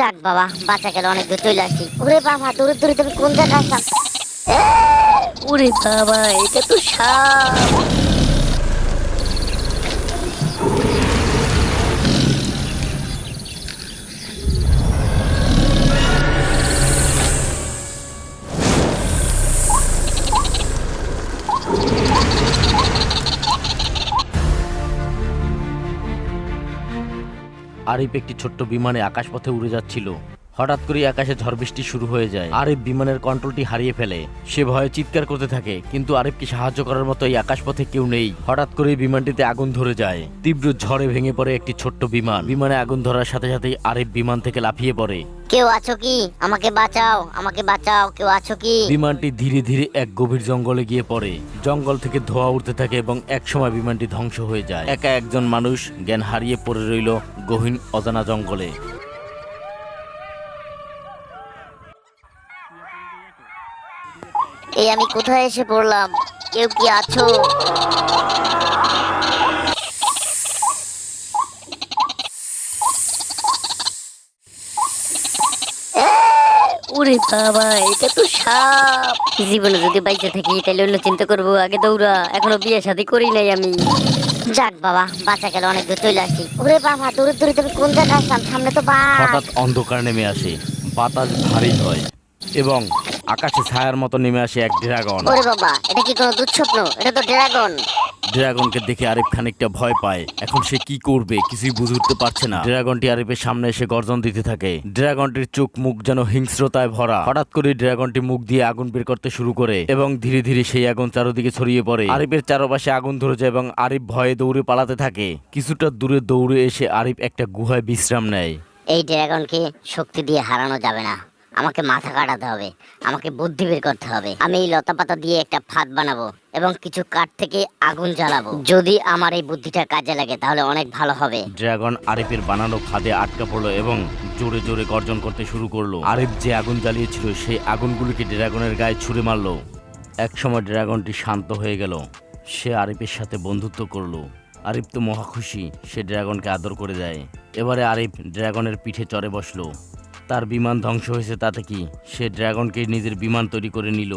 বাবা, বাচ্চা গেল অনেক দূর চলে আসছি। ওরে বাবা, দূরে দূরে তুমি কোন জায়গায় আসলাম? ওরে বাবা, এটা তো সাপ। আরিফ একটি ছোট্ট বিমানে আকাশপথে উড়ে যাচ্ছিল। হঠাৎ করে আকাশে ঝড় বৃষ্টি শুরু হয়ে যায়। আরিফ বিমানের কন্ট্রোলটি হারিয়ে ফেলে। সে ভয়ে চিৎকার করতে থাকে কিন্তু আরিফকে সাহায্য করার মতো এই আকাশপথে কেউ নেই। হঠাৎ করে বিমানটিতে আগুন ধরে যায়। তীব্র ঝড়ে ভেঙে পড়ে একটি ছোট্ট বিমান। বিমানে আগুন ধরার সাথে সাথেই আরিফ বিমান থেকে লাফিয়ে পড়ে। কেউ আছো কি? আমাকে বাঁচাও আমাকে বাঁচাও কেউ আছো কি? বিমানটি ধীরে ধীরে এক গভীর জঙ্গলে গিয়ে পড়ে। জঙ্গল থেকে ধোঁয়া উঠতে থাকে এবং একসময় বিমানটি ধ্বংস হয়ে যায়। একা একজন মানুষ জ্ঞান হারিয়ে পড়ে রইল গহীন অজানা জঙ্গলে। এই আমি কোথায় এসে পড়লাম? কেউ কি আছো? ওরে বাবা এটা তো সাপ। জীবনে যদি বাইচে থাকি তাহলে অন্য চিন্তা করব। আগে দৌড়া এখনও বিয়ে শাদী করি নাই আমি। যাক বাবা বাচ্চা গেল অনেক দূর চলে আসছি ওরে বাবা দূরে দূরে তুমি কোন জায়গায় আসলাম? সামনে তো বাঘ। হঠাৎ অন্ধকার নেমে আসে বাতাস ভারী হয় এবং আকাশে ছায়ার মতো নেমে আসে এক ড্রাগন। ওরে বাবা এটা কি কোনো দুঃস্বপ্ন? এটা তো ড্রাগন। ড্রাগনকে দেখে আরিফ খানিকটা ভয় পায়। এখন সে কি করবে কিছুই বুঝে উঠতে পারছে না। ড্রাগনটি আরিফের সামনে এসে গর্জন দিতে থাকে। ড্রাগনটির চোখ মুখ যেন হিংস্রতায় ভরা। হঠাৎ করে ড্রাগনটি মুখ দিয়ে আগুন বের করতে শুরু করে এবং ধীরে ধীরে সেই আগুন চারোদিকে ছড়িয়ে পড়ে। আরিফের চারপাশে আগুন ধরে যায় এবং আরিফ ভয়ে দৌড়ে পালাতে থাকে। কিছুটা দূরে দৌড়ে এসে আরিফ একটা গুহায় বিশ্রাম নেয়। এই ড্রাগনকে শক্তি দিয়ে হারানো যাবে না। আমাকে মাথা কাটাতে হবে, আমাকে বুদ্ধি বের করতে হবে। আমি এই লতা পাতা দিয়ে একটা ফাঁদ বানাবো এবং কিছু কাঠ থেকে আগুন জ্বালাবো। যদি আমার এই বুদ্ধিটা কাজে লাগে, তাহলে অনেক ভালো হবে। ড্রাগন আরিফের বানানো ফাঁদে আটকা পড়ল এবং জোরে জোরে গর্জন করতে শুরু করল। আরিফ যে আগুন জ্বালিয়েছিল, সেই আগুনগুলিকে ড্রাগনের গায়ে ছুঁড়ে মারলো। একসময় ড্রাগনটি শান্ত হয়ে গেল। সে আরিফের সাথে বন্ধুত্ব করল। আরিফ তো মহা খুশি, সে ড্রাগনকে আদর করে দেয়। এবারে আরিফ ড্রাগনের পিঠে চড়ে বসল। তার বিমান ধ্বংস হয়েছে তাতে কি? সে ড্রাগনকে নিজের বিমান তৈরি করে নিল।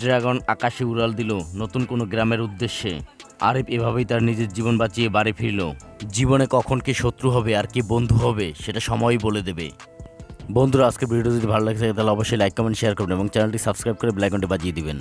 ড্রাগন আকাশে উড়াল দিল নতুন কোনো গ্রামের উদ্দেশ্যে। আরিফ এভাবেই তার নিজের জীবন বাঁচিয়ে বাড়ি ফিরল। জীবনে কখন কে শত্রু হবে আর কে বন্ধু হবে, সেটা সময়ই বলে দেবে। বন্ধুরা আজকে ভিডিও যদি ভালো লাগে তাহলে অবশ্যই লাইক কমেন্ট শেয়ার করবেন এবং চ্যানেলটি সাবস্ক্রাইব করে ব্ল্যাকনটি বাজিয়ে দিবেন।